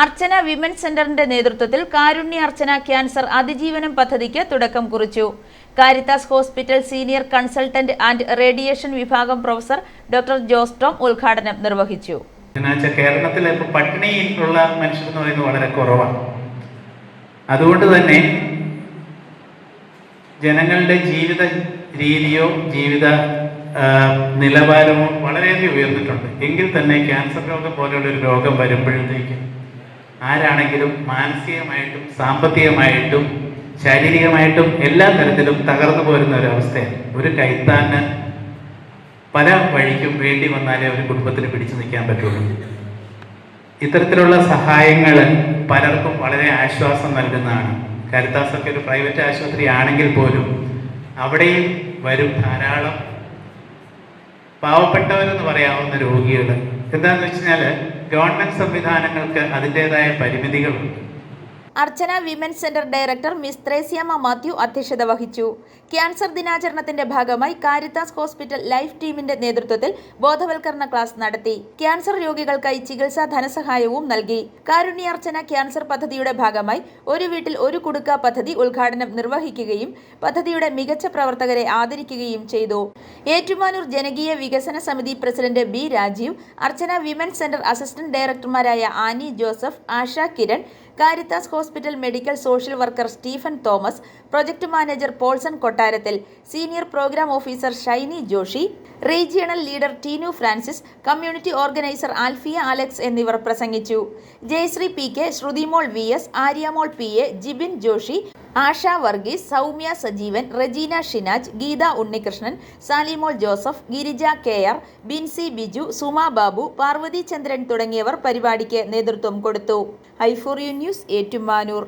അർച്ചന women സെന്ററിന്റെ നേതൃത്വത്തിൽ കാരുണ്യ അർച്ചന cancer അതിജീവനം പദ്ധതിക്ക് തുടക്കം കുറിച്ചു. Caritas hospital senior consultant and radiation വിഭാഗം പ്രൊഫസർ ഡോക്ടർ ജോസ് ടോം ഉദ്ഘാടനം നിർവഹിച്ചു. കേരളത്തിലെ ഇപ്പോൾ പട്ടിണിയിലുള്ള മനുഷ്യർ എന്ന് പറയുന്നത് വളരെ കുറവാണ്. അതുകൊണ്ട് തന്നെ ജനങ്ങളുടെ ജീവിത രീതിയോ ജീവിത നിലവാരമോ വളരെയധികം ഉയർന്നിട്ടുണ്ട്. എങ്കിൽ തന്നെ ക്യാൻസർ രോഗം പോലെയുള്ള ഒരു രോഗം വരുമ്പോഴത്തേക്കും ആരാണെങ്കിലും മാനസികമായിട്ടും സാമ്പത്തികമായിട്ടും ശാരീരികമായിട്ടും എല്ലാ തരത്തിലും തകർന്നു പോരുന്ന ഒരവസ്ഥയാണ് ഒരു കൈത്താന് പല വഴിക്കും വേണ്ടി വന്നാലേ ഒരു കുടുംബത്തിന് പിടിച്ചു നിൽക്കാൻ പറ്റുള്ളൂ. ഇത്തരത്തിലുള്ള സഹായങ്ങൾ പലർക്കും വളരെ ആശ്വാസം നൽകുന്നതാണ്. കരുത്താസൊക്കെ ഒരു പ്രൈവറ്റ് ആശുപത്രി ആണെങ്കിൽ പോലും അവിടെയും വരും ധാരാളം പാവപ്പെട്ടവരെന്ന് പറയാവുന്ന രോഗികൾ എന്താണെന്ന് വെച്ച് കഴിഞ്ഞാൽ ഗവൺമെന്റ് സംവിധാനങ്ങൾക്ക് അതിന്റെതായ പരിമിതികളുണ്ട്. Archana women's centre director miss Thresiamma Mathew അധ്യക്ഷത വഹിച്ചു. ക്യാൻസർ ദിനാചരണത്തിന്റെ ഭാഗമായി കാരിത്താസ് ഹോസ്പിറ്റൽ ലൈഫ് ടീമിന്റെ നേതൃത്വത്തിൽ ബോധവൽക്കരണ ക്ലാസ് നടത്തി. ക്യാൻസർ രോഗികൾക്കായി ചികിത്സാ ധനസഹായവും നൽകി. കാരുണ്യാർച്ചന ക്യാൻസർ പദ്ധതിയുടെ ഭാഗമായി ഒരു വീട്ടിൽ ഒരു കുടുക്ക പദ്ധതി ഉദ്ഘാടനം നിർവഹിക്കുകയും പദ്ധതിയുടെ മികച്ച പ്രവർത്തകരെ ആദരിക്കുകയും ചെയ്തു. ഏറ്റുമാനൂർ ജനകീയ വികസന സമിതി president B Rajeev Archana women's centre assistant ഡയറക്ടർമാരായ Annie Joseph Asha Kiran Caritas hospital medical social worker Stephen Thomas project manager Paulson Kottarathil senior programme officer Shiny Joshi regional leader Teenu Francis community organiser Alfiya Alex എന്നിവർ പ്രസംഗിച്ചു. Jayasree P K Shruthimol V S Aryamol P A Jibin Joshi Asha Varghese Soumya Sajeevan Rejina Shinaj Geetha Unnikrishnan Salimol Joseph Girija K R Binsy Biju Suma Babu Parvathy Chandran തുടങ്ങിയവർ പരിപാടിക്ക് നേതൃത്വം കൊടുത്തു. ഐഫോറിയു news Ettumanoor